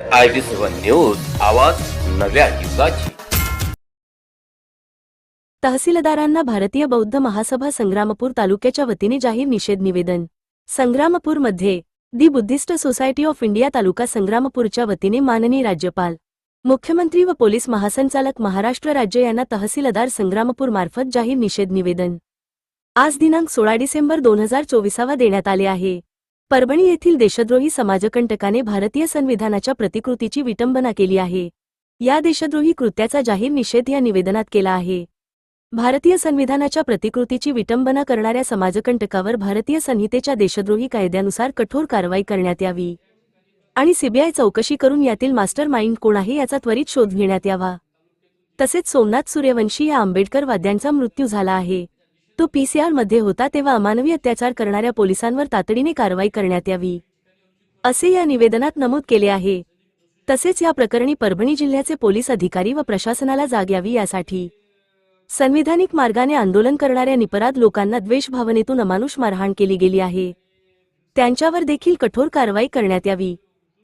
I B seven news आवाज नव्या युगाची. तहसीलदारांना भारतीय बौद्ध महासभा संग्रामपूर तालुक्याच्या वतीने जाहीर निषेध निवेदन. संग्रामपूरमध्ये the Buddhist society of India taluka संग्रामपूरच्या वतीने माननीय राज्यपाल मुख्यमंत्री व पोलीस महासंचालक महाराष्ट्र राज्य यांना तहसीलदार संग्रामपूर मार्फत जाहीर निषेध निवेदन. आज दिनांक सोळा डिसेंबर दोन हजार चोवीसावा देण्यात आले आहे. परभणी येथील देशद्रोही समाजकंटकाने भारतीय संविधानाच्या प्रतिकृतीची विटंबना केली आहे. या देशद्रोही कृत्याचा जाहीर निषेध या निवेदनात केला आहे. भारतीय संविधानाच्या प्रतिकृतीची विटंबना करणाऱ्या समाजकंटकावर भारतीय संहितेच्या देशद्रोही कायद्यानुसार कठोर कारवाई करण्यात यावी. आणि सीबीआय चौकशी करून यातील मास्टर माइंड कोण आहे याचा त्वरित शोध घेण्यात यावा. तसेच सोमनाथ सूर्यवंशी या आंबेडकर वाद्यांचा मृत्यू झाला आहे. तो पीसीआरमध्ये होता तेव्हा अमानवी अत्याचार करणाऱ्या पोलिसांवर तातडीने कारवाई करण्यात यावी असे या निवेदनात नमूद केले आहे. तसेच या प्रकरणी परभणी जिल्ह्याचे पोलीस अधिकारी व प्रशासनाला जाग यावी यासाठी. संविधानिक मार्गाने आंदोलन करणाऱ्या निपराध लोकांना द्वेष भावनेतून अमानुष मारहाण केली गेली आहे. त्यांच्यावर देखील कठोर कारवाई करण्यात यावी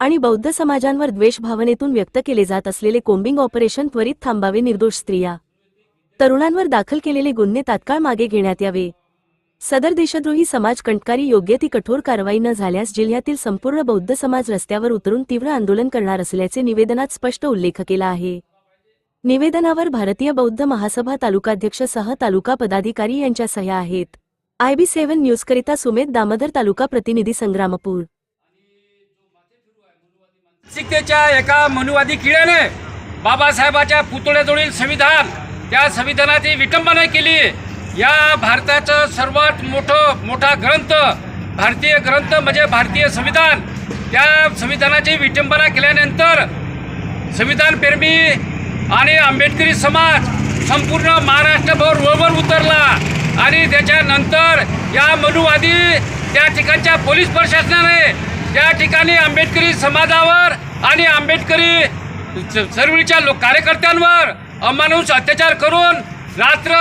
आणि बौद्ध समाजांवर द्वेष भावनेतून व्यक्त केले जात असलेले कोम्बिंग ऑपरेशन त्वरित थांबावे निर्दोष स्त्रिया तरुणांवर दाखल केलेले गुन्हे तात्काळ मागे घेण्यात यावे. सदर देशद्रोही समाज कंटकारी योग्य ती कठोर कारवाई न झाल्यास जिल्ह्यातील संपूर्ण बौद्ध समाज रस्त्यावर उतरून तीव्र आंदोलन करणार असल्याचे निवेदनात स्पष्ट उल्लेख केला आहे. निवेदनावर भारतीय बौद्ध महासभा तालुकाध्यक्ष सह तालुका पदाधिकारी यांच्या सह्या आहेत. आयबी सेव्हन न्यूजकरिता सुमेध दामोदर तालुका प्रतिनिधी संग्रामपूर. मानसिकतेच्या एका मनुवादी किड्याने बाबासाहेबाच्या पुतळ्याजवळील संविधान त्या संविधानाची विटंबना केली. या भारताचं सर्वात मोठं मोठा ग्रंथ भारतीय ग्रंथ म्हणजे भारतीय संविधान. त्या संविधानाची विटंबना केल्यानंतर संविधानप्रेमी आणि आंबेडकरी समाज संपूर्ण महाराष्ट्रभर रोडवर उतरला आणि त्याच्यानंतर या मनुवादी त्या ठिकाणच्या पोलीस प्रशासनाने त्या ठिकाणी आंबेडकरी समाजावर आणि आंबेडकरी च- चळवळीच्या लोक कार्यकर्त्यांवर अमानुष अत्याचार करून रात्र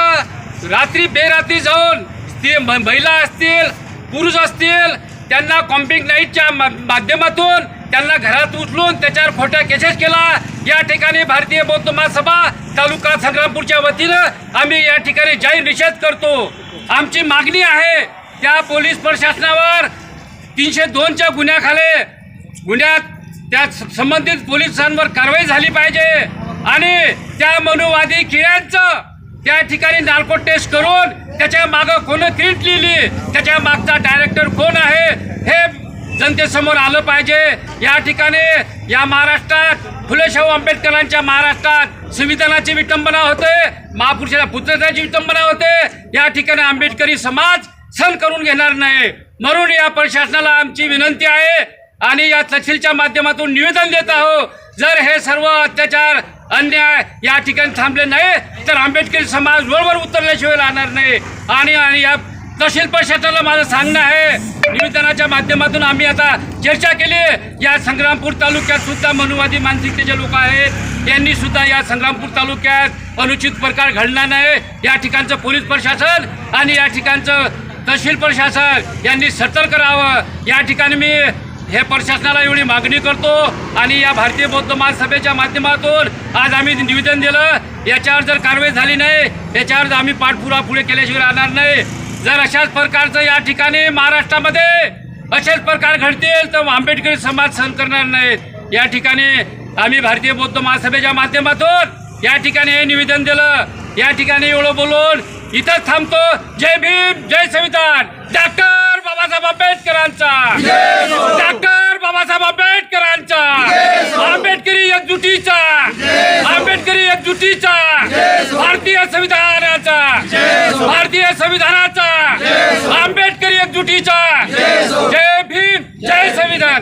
रात्री बेरात्री जाऊन ती म- महिला असतील पुरुष असतील त्यांना कॉम्पिंग नाईटच्या मा- माध्यमातून त्यांना घरात उचलून त्याच्यावर खोट्या केसेस केला. या ठिकाणी भारतीय बौद्ध महासभा तालुका संग्रामपूरच्या वतीनं आम्ही या ठिकाणी जाहीर निषेध करतो. आमची मागणी आहे त्या पोलीस प्रशासनावर तीनशे दोनच्या गुन्ह्याखाले गुन्ह्यात त्या संबंधित पोलिसांवर कारवाई झाली पाहिजे. आणि त्या मनुवादी किड्यांचं त्या ठिकाणी नार्को टेस्ट करून त्याच्या मागं कोण क्रीट लिहिली? त्याच्या मागचा डायरेक्टर कोण आहे? हे जनतेसमोर आलं पाहिजे. या ठिकाणी या महाराष्ट्रात फुलेशाहू आंबेडकरांच्या महाराष्ट्रात संविधानाची विटंबना होते. महापुरुषाच्या पुत्रताची विटंबना होते. या ठिकाणी आंबेडकरी समाज सण करून घेणार नाही. म्हणून या प्रशासनाला आमची विनंती आहे. आणि या तहसीलच्या माध्यमातून निवेदन देत आहोत जर हे सर्व अत्याचार अन्याय या ठिकाणी थांबले नाही तर आंबेडकरी समाज रोडवर उतरल्याशिवाय राहणार नाही. आणि आणि या तहसील परिषदेला माझं सांगणं आहे निवेदनाच्या माध्यमातून आम्ही आता चर्चा केली. या संग्रामपूर तालुक्यात सुद्धा मनुवादी मानसिकतेचे लोक आहेत. यांनी सुद्धा या संग्रामपूर तालुक्यात अनुचित प्रकार घडणार नाही. या ठिकाणचं पोलीस प्रशासन आणि या ठिकाणचं तहसील प्रशासन यांनी सतर्क राहावं. या ठिकाणी मी हे प्रशासनाला एवढी मागणी करतो आणि या भारतीय बौद्ध महासभेच्या माध्यमातून आज आम्ही निवेदन दिलं याच्यावर जर कारवाई झाली नाही याच्यावर जर आम्ही पाठपुरा पुढे केल्याशिवाय राहणार नाही. जर अशाच प्रकारचं या ठिकाणी महाराष्ट्रामध्ये असेच प्रकार घडतील तर आंबेडकरी समाज सहन करणार नाहीत. या ठिकाणी आम्ही भारतीय बौद्ध महासभेच्या माध्यमातून या ठिकाणी हे निवेदन दिलं. या ठिकाणी एवढं बोलून इथंच थांबतो. जय भीम जय संविधान. डॉक्टर! बाबासाहेब आंबेडकरांचा. डॉक्टर बाबासाहेब आंबेडकरांचा. आंबेडकरी एकजुटीचा. आंबेडकरी एकजुटीचा. भारतीय संविधानाचा. भारतीय संविधानाचा. आंबेडकरी एकजुटीचा. जय भीम. जय संविधान.